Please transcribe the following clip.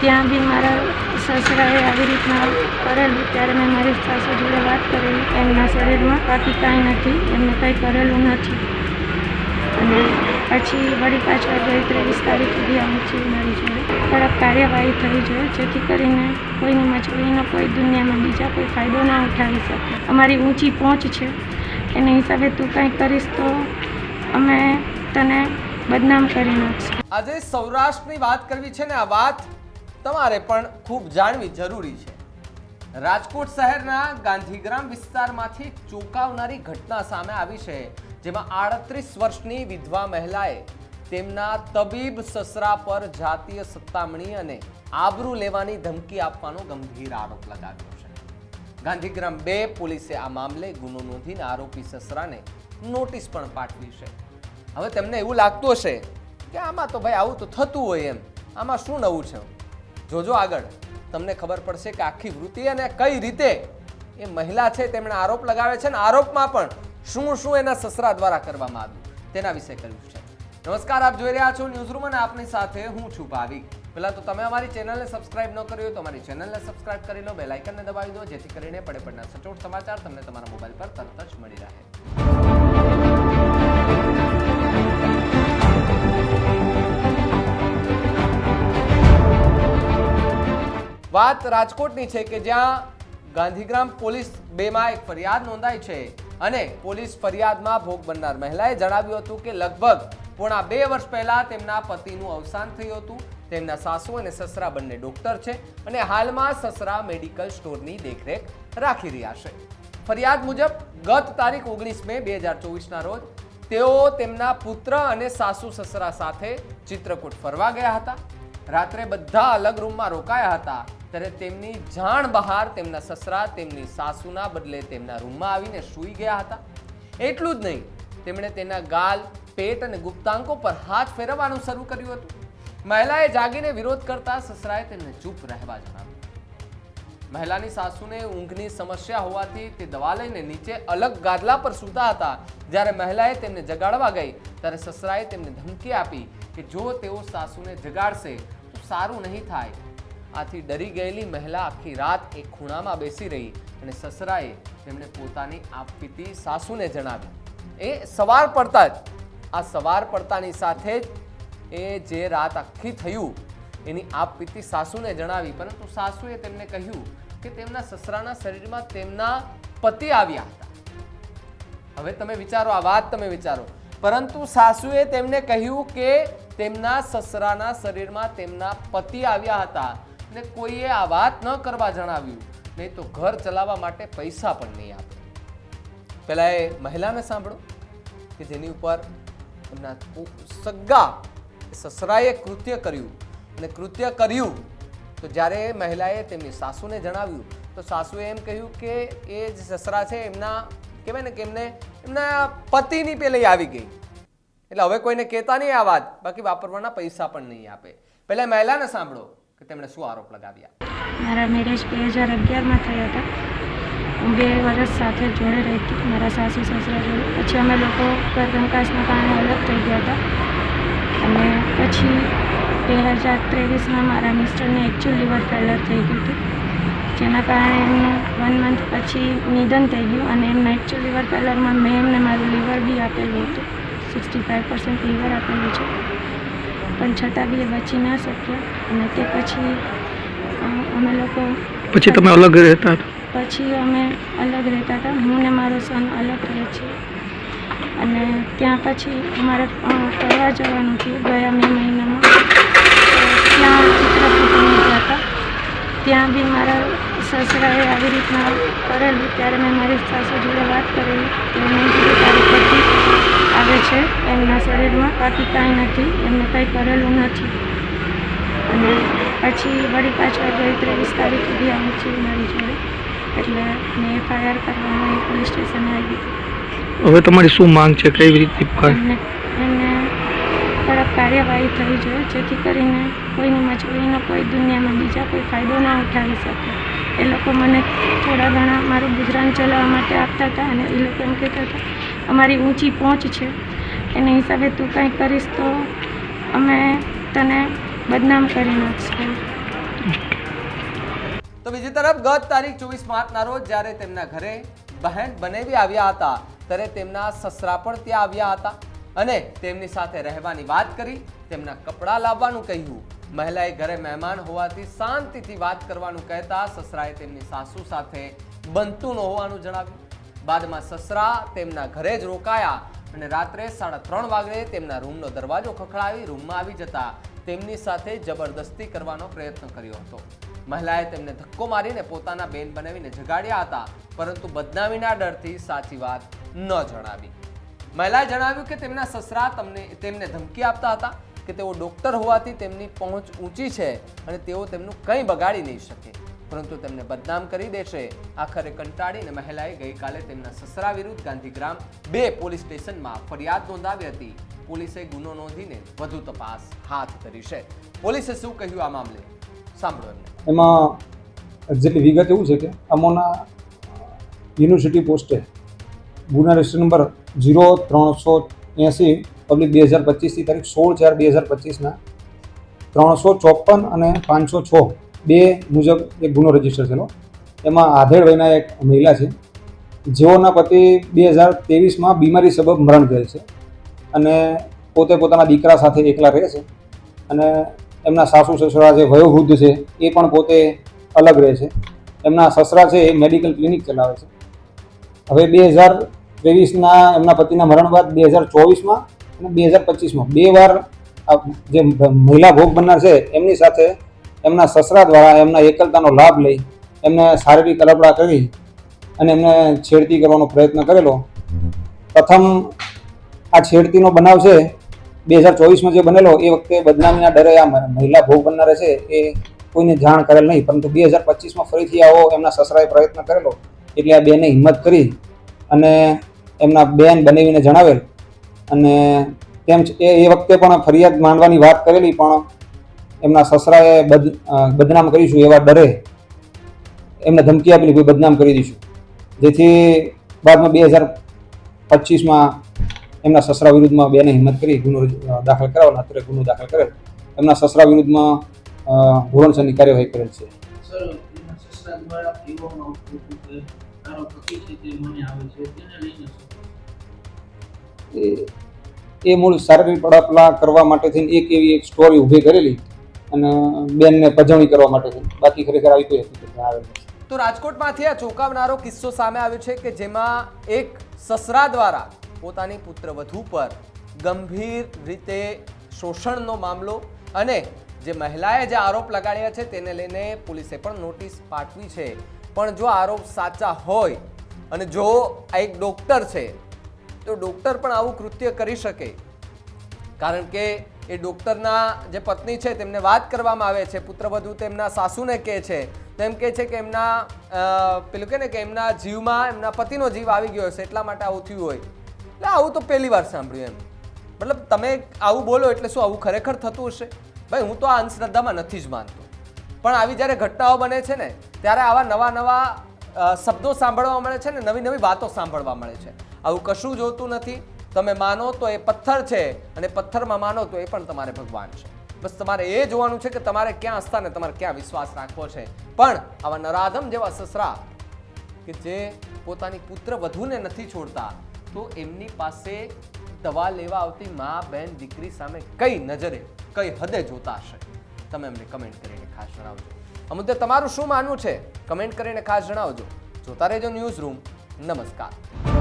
ત્યાં બી મારા સસરાએ આવી રીતના કરેલું. ત્યારે મેં મારી સાસુ જોડે વાત કરેલી એમના શરીરમાં બાકી કાંઈ નથી. એમને કંઈ કરેલું નથી. અને પછી વળી પાછળ ગઈ ત્રેવીસ તારીખ સુધી આવું છે મારી જોડે. કડક કાર્યવાહી થઈ જોઈએ જેથી કરીને કોઈની મજબૂરીનો કોઈ દુનિયામાં બીજા કોઈ ફાયદો ના ઉઠાવી શકે. અમારી ઊંચી પહોંચ છે. એના હિસાબે તું કંઈ કરીશ તો અમે તને બદનામ કરી નાખશું. આજે સૌરાષ્ટ્રની વાત કરવી છે ને, આ વાત તમારે પણ ખૂબ જાણવી જરૂરી છે. રાજકોટ શહેરના ગાંધીગ્રામ વિસ્તારમાંથી ચોંકાવનારી ઘટના સામે આવી છે, જેમાં આડત્રીસ વર્ષની વિધવા મહિલાએ તેમના તબીબ સસરા પર જાતીય સત્તામણી અને આબરૂ લેવાની ધમકી આપવાનો ગંભીર આરોપ લગાવ્યો છે. ગાંધીગ્રામ બે પોલીસે આ મામલે ગુનો નોંધીને આરોપી સસરાને નોટિસ પણ પાઠવી છે. હવે તેમને એવું લાગતું હશે કે આમાં તો ભાઈ આવું તો થતું હોય એમ. આમાં શું નવું છે? જોજો આગળ. તમને ખબર પડશે કે આખી વૃત્તિ અને કઈ રીતે એ મહિલા છે તેમણે આરોપ લગાવે છે અને આરોપમાં પણ શું શું એના સસરા દ્વારા કરવામાં આવ્યું. તેના વિશે કહ્યું છે નમસ્કાર, આપ જોઈ રહ્યા છો ન્યૂઝરૂમ અને આપની સાથે હું છું ભાવિક. પહેલા તો તમે અમારી ચેનલને સબસ્ક્રાઇબ ન કરી હોય તો અમારી ચેનલને સબસ્ક્રાઇબ કરી લો બેલ આઇકનને દબાવી દો, જેથી કરીને પડે પડના સચોટ સમાચાર તમને તમારા મોબાઈલ પર તરત જ મળી રહે. વાત રાજકોટની છે કે જ્યાં ગાંધીગ્રામ પોલીસ બેમાં એક ફરિયાદ નોંધાઈ છે અને પોલીસ ફરિયાદમાં ભોગ બનનાર મહિલાએ જણાવ્યું હતું કે લગભગ પોણા બે વર્ષ પહેલા તેમના પતિનું અવસાન થયું હતું. તેમના સાસુ અને સસરા બંને ડોક્ટર છે અને હાલમાં સસરા મેડિકલ સ્ટોરની દેખરેખ રાખી રહ્યા છે. ફરિયાદ મુજબ ગત તારીખ ઓગણીસ મે બે હજાર ચોવીસના રોજ તેઓ તેમના પુત્ર અને સાસુ સસરા સાથે ચિત્રકૂટ ફરવા ગયા હતા. રાત્રે બધા અલગ રૂમમાં રોકાયા હતા. ત્યારે તેમની જાણ બહાર તેમના સસરા, તેમની સાસુના બદલે તેમના રૂમમાં આવીને સૂઈ ગયા હતા. એટલું જ નહીં, તેમણે તેના ગાલ, પેટ અને ગુપ્તાંકો પર હાથ ફેરવવાનું શરૂ કર્યું હતું. મહિલાએ જાગીને વિરોધ કરતા સસરાએ તેમને ચૂપ રહેવા જણાવ્યું. મહિલાની સાસુને ઊંઘની સમસ્યા હોવાથી તે દવા લઈને નીચે અલગ ગાદલા પર સૂતા હતા. જ્યારે મહિલાએ તેમને જગાડવા ગઈ, ત્યારે સસરાએ તેમને ધમકી આપી કે જો તેઓ સાસુને જગાડશે, તો સારું નહીં થાય. આથી ડરી ગયેલી મહિલા આખી રાત એક ખૂણામાં બેસી રહી અને સસરાએ તેમણે પોતાની આપવીતી સાસુને જણાવી એ સવાર પડતા જ, આ સવાર પડતાની સાથે જ એ જે રાત આખી થયું, એની આપવીતી સાસુને જણાવી. પરંતુ સાસુએ તેમને કહ્યું કે તેમના સસરાના શરીરમાં તેમના પતિ આવ્યા હતા. હવે તમે વિચારો, આ વાત તમે વિચારો. પરંતુ સાસુએ તેમને કહ્યું કે તેમના સસરાના શરીરમાં તેમના પતિ આવ્યા હતા. ને કોઈએ આ વાત ન કરવા જણાવ્યું, નહીં તો ઘર ચલાવવા માટે પૈસા પણ નહીં આપે. પહેલાં એ મહિલાને સાંભળો, કે જેની ઉપર એમના સગા સસરાએ કૃત્ય કર્યું અને કૃત્ય કર્યું. તો જ્યારે મહિલાએ તેમની સાસુને જણાવ્યું, તો સાસુએ એમ કહ્યું કે એ જે સસરા છે, એમના, કહેવાય ને કે એમને, એમના પતિની પેલી આવી ગઈ. એટલે હવે કોઈને કહેતા નહીં આ વાત, બાકી વાપરવાના પૈસા પણ નહીં આપે. પહેલાં મહિલાને સાંભળો. કે તેમણે શું આરોપ લગાવ્યા? મારા મેરેજ બે હજાર અગિયારમાં થયા હતા. હું બે વર્ષ સાથે જોડે રહેતી મારા સાસુ, સસરા જોડે. પછી અમે લોકો કરકંકાશના કારણે અલગ થઈ ગયા હતા. અને પછી બે હજાર ત્રેવીસમાં મારા મિસ્ટરને એકચ્યુઅલ લીવર ફેલર થઈ ગયું હતું. જેના કારણે એમનું વન મંથ પછી નિધન થઈ ગયું અને એમના એકચ્યુઅલ લિવર ફેલરમાં મેં એમને મારું લીવર બી આપેલું હતું. સિક્સટી ફાઇવ પર્સન્ટ લીવર આપેલું છે. પણ છતાં બી એ બચી ના શક્યા. અને તે પછી અમે લોકો પછી તમે અલગ રહેતા પછી અમે અલગ રહેતા હતા. હું ને મારો સન અલગ રહે છે. અને ત્યાં પછી અમારે ફરવા જવાનું થયું ગયા મે મહિનામાં. ત્યાં ચિત્રકૂટમાં ગયા હતા. ત્યાં બી મારા સસરાએ આવી રીતના કરેલું. ત્યારે મેં મારી સાસુ જોડે વાત કરેલી. તો મેં કીધું તારી પતિ આવે છે. એમના શરીરમાં બાકી કાંઈ નથી એમને કંઈ કરેલું નથી. અને પછી વળી પાછળ ગઈ ત્રેવીસ તારીખ સુધી આવું છું મારી જોડે. એટલે મેં એફઆઈઆર કરવામાં એ પોલીસ સ્ટેશને આવી હવે તમારી શું માંગ છે? કેવી રીતે એમને કડક કાર્યવાહી થવી જોઈએ જેથી કરીને કોઈની મજૂરીનો કોઈ દુનિયામાં બીજા કોઈ ફાયદો ના ઉઠાવી શકે. એ લોકો મને થોડા ઘણા મારું ગુજરાન ચલાવવા માટે આપતા હતા અને એ લોકો એમ કહેતા હતા અમારી ઊંચી પહોંચ છે એના હિસાબે તું કંઈ કરીશ તો અમે તને બદનામ કરી નાખશું. તો બીજી તરફ ગત તારીખ ચોવીસ માર્ચના રોજ જ્યારે તેમના ઘરે બહેન બનેવી આવ્યા હતા, ત્યારે તેમના સસરા પણ ત્યાં આવ્યા હતા અને તેમની સાથે રહેવાની વાત કરી, તેમના કપડાં લાવવાનું કહ્યું. મહિલાએ ઘરે મહેમાન હોવાથી શાંતિથી વાત કરવાનું કહેતા સસરાએ તેમની સાસુ સાથે બનતું ન હોવાનું જણાવ્યું. બાદમાં સસરા તેમના ઘરે જ રોકાયા અને રાત્રે સાડા ત્રણ વાગે તેમના રૂમનો દરવાજો ખખડાવી રૂમમાં આવી જતા તેમની સાથે જબરદસ્તી કરવાનો પ્રયત્ન કર્યો હતો. મહિલાએ તેમને ધક્કો મારીને પોતાના બેન બનાવીને જગાડ્યા હતા, પરંતુ બદનામીના ડરથી સાચી વાત ન જણાવી. મહિલાએ જણાવ્યું કે તેમના સસરા તમને, તેમને ધમકી આપતા હતા કે તેઓ ડોક્ટર હોવાથી તેમની પહોંચ ઊંચી છે અને તેઓ તેમનું કંઈ બગાડી નહીં શકે. પરંતુ તેમને બદનામ કરી દેશે. આખરે કંટાળીને મહિલાએ ગઈકાલે તેમના સસરા વિરુદ્ધ ગાંધીગ્રામ બે પોલીસ સ્ટેશનમાં ફરિયાદ નોંધાવી હતી. પોલીસે ગુનો નોંધીને વધુ તપાસ હાથ ધરી છે. પોલીસે શું કહ્યું આ મામલે? સાંભળો એમાં એક્ઝેક્ટલી વિગત એવું છે કે અમોના યુનિવર્સિટી પોસ્ટે ગુના રજિસ્ટર નંબર ઝીરો ત્રણસો એંસી, પબ્લિક બે હજાર પચીસની તારીખ સોળ ચાર બે હજાર પચીસના ત્રણસો ચોપન અને પાંચસો છ બે મુજબ એક ગુનો રજિસ્ટર થયેલો. એમાં આધેડ વયના એક મહિલા છે. જેઓના પતિ બે હજાર ત્રેવીસમાં બીમારી સબબ મરણ થયેલ છે અને પોતે પોતાના દીકરા સાથે એકલા રહે છે અને એમના સાસુ સસરા જે વયોવૃદ્ધ છે એ પણ પોતે અલગ રહે છે. એમના સસરા છે એ મેડિકલ ક્લિનિક ચલાવે છે. હવે બે હજાર ત્રેવીસના એમના પતિના મરણ બાદ બે હજાર ચોવીસમાં અને બે હજાર પચીસમાં બે વાર જે મહિલા ભોગ બનનાર છે એમની સાથે એમના સસરા દ્વારા એમના એકલતાનો લાભ લઈ એમને શારીરિક અલપડા કરી અને એમને છેડતી કરવાનો પ્રયત્ન કરેલો. પ્રથમ આ છેડતીનો બનાવ છે બે હજાર ચોવીસમાં જે બનેલો, એ વખતે બદનામીના ડરે આ મહિલા ભોગ બનનારે છે, એ કોઈને જાણ કરેલ નહીં, પરંતુ બે હજાર પચીસમાં ફરીથી આવો એમના સસરાએ પ્રયત્ન કરેલો. એટલે આ બેને હિંમત કરી અને એમના બેન બનાવીને જણાવેલ. અને તેમ એ વખતે પણ ફરિયાદ માંડવાની વાત કરેલી, પણ એમના સસરાએ બદ બદનામ કરીશું એવા ડરે એમને ધમકી આપેલી કોઈ બદનામ કરી દઈશું. જેથી બાદમાં બે હજાર પચીસમાં એમના સસરા વિરુદ્ધમાં બેને હિંમત કરી ગુનો દાખલ કરાવેલો. અત્યારે ગુનો દાખલ કરેલ. એમના સસરા વિરુદ્ધમાં ધોરણસરની કાર્યવાહી કરેલ છે. એ મૂળ શારીરિક પડાપલા કરવા માટે થઈને એક એવી એક સ્ટોરી ઊભી કરેલી. અને બેનને પજવણી કરવા માટે બાકી ખરેખર આવી કોઈ હકીકત આવેલ તો રાજકોટમાંથી આ ચોંકાવનારો કિસ્સો સામે આવ્યો છે કે જેમાં એક સસરા દ્વારા પોતાની પુત્રવધુ પર ગંભીર રીતે શોષણનો મામલો અને જે મહિલાએ જે આરોપ લગાડ્યા છે તેને લઈને પોલીસે પણ નોટિસ પાઠવી છે. પણ જો આરોપ સાચા હોય અને જો આ એક ડૉક્ટર છે, તો ડોક્ટર પણ આવું કૃત્ય કરી શકે. કારણ કે એ ડૉક્ટરના જે પત્ની છે તેમને વાત કરવામાં આવે છે. પુત્રવધુ તેમના સાસુને કહે છે. તેમ કહે છે કે એમના પેલું કે ને કે એમના જીવમાં એમના પતિનો જીવ આવી ગયો હશે એટલા માટે આવું થયું હોય. એટલે આવું તો પહેલી વાર સાંભળ્યું એમ. મતલબ તમે આવું બોલો એટલે શું આવું ખરેખર થતું હશે? ભાઈ, હું તો આ અંધશ્રદ્ધામાં નથી જ માનતો. પણ આવી જ્યારે ઘટનાઓ બને છે ને, ત્યારે આવા નવા નવા શબ્દો સાંભળવા મળે છે ને, નવી નવી વાતો સાંભળવા મળે છે. આવું કશું જોતું નથી. તમે માનો તો એ પથ્થર છે અને પથ્થરમાં માનો તો એ પણ તમારે ભગવાન છે. બસ તમારે એ જોવાનું છે કે તમારે ક્યાં સ્થાને તમારે ક્યાં વિશ્વાસ રાખવો છે. પણ આવા નરાધમ જેવા સસરા કે જે પોતાની પુત્ર વધુને નથી છોડતા, તો એમની પાસે દવા લેવા આવતી મા બહેન દીકરી સામે કઈ નજરે, કઈ હદે જોતા હશે? તમે અમને કમેન્ટ કરીને ખાસ જણાવજો. આ મુદ્દે તમારું શું માનવું છે? કમેન્ટ કરીને ખાસ જણાવજો. જોતા રહેજો ન્યૂઝ રૂમ નમસ્કાર.